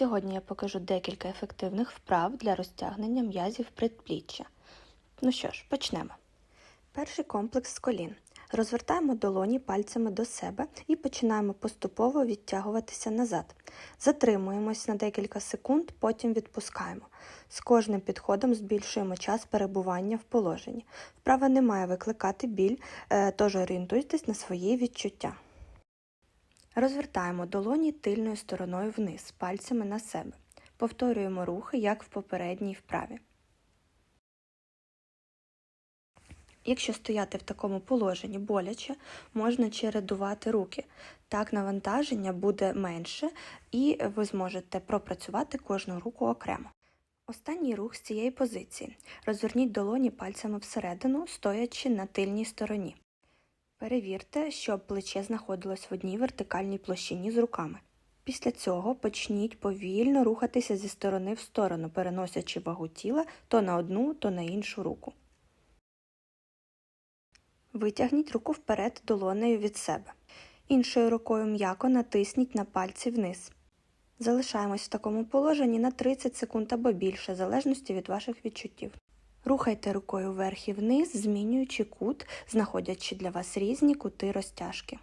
Сьогодні я покажу декілька ефективних вправ для розтягнення м'язів предпліччя. Ну що ж, почнемо. Перший комплекс з колін. Розвертаємо долоні пальцями до себе і починаємо поступово відтягуватися назад. Затримуємось на декілька секунд, потім відпускаємо. З кожним підходом збільшуємо час перебування в положенні. Вправа не має викликати біль, е, тож орієнтуйтесь на свої відчуття. Розвертаємо долоні тильною стороною вниз, пальцями на себе. Повторюємо рухи, як в попередній вправі. Якщо стояти в такому положенні боляче, можна чередувати руки. Так навантаження буде менше і ви зможете пропрацювати кожну руку окремо. Останній рух з цієї позиції. Розверніть долоні пальцями всередину, стоячи на тильній стороні. Перевірте, щоб плече знаходилось в одній вертикальній площині з руками. Після цього почніть повільно рухатися зі сторони в сторону, переносячи вагу тіла то на одну, то на іншу руку. Витягніть руку вперед долонею від себе. Іншою рукою м'яко натисніть на пальці вниз. Залишаємось в такому положенні на 30 секунд або більше, в залежності від ваших відчуттів. Рухайте рукою вверх і вниз, змінюючи кут, знаходячи для вас різні кути розтяжки.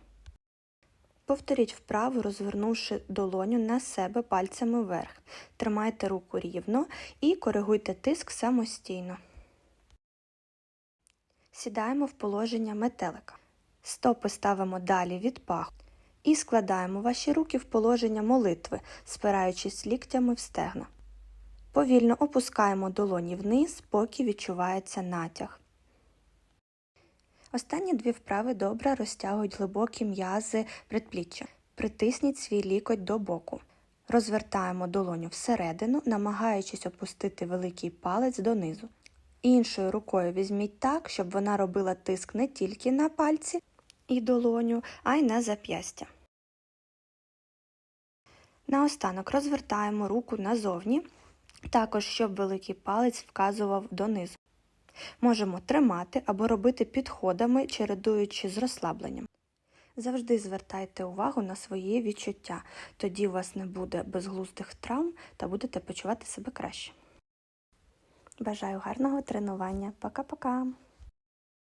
Повторіть вправу, розвернувши долоню на себе пальцями вверх. Тримайте руку рівно і коригуйте тиск самостійно. Сідаємо в положення метелика. Стопи ставимо далі від паху. І складаємо ваші руки в положення молитви, спираючись ліктями в стегна. Повільно опускаємо долоні вниз, поки відчувається натяг. Останні дві вправи добре розтягують глибокі м'язи предпліччя. Притисніть свій лікоть до боку. Розвертаємо долоню всередину, намагаючись опустити великий палець донизу. Іншою рукою візьміть так, щоб вона робила тиск не тільки на пальці і долоню, а й на зап'ястя. Наостанок розвертаємо руку назовні, також щоб великий палець вказував донизу. Можемо тримати або робити підходами, чередуючи з розслабленням. Завжди звертайте увагу на свої відчуття, тоді у вас не буде безглуздих травм та будете почувати себе краще. Бажаю гарного тренування. Пока-пока!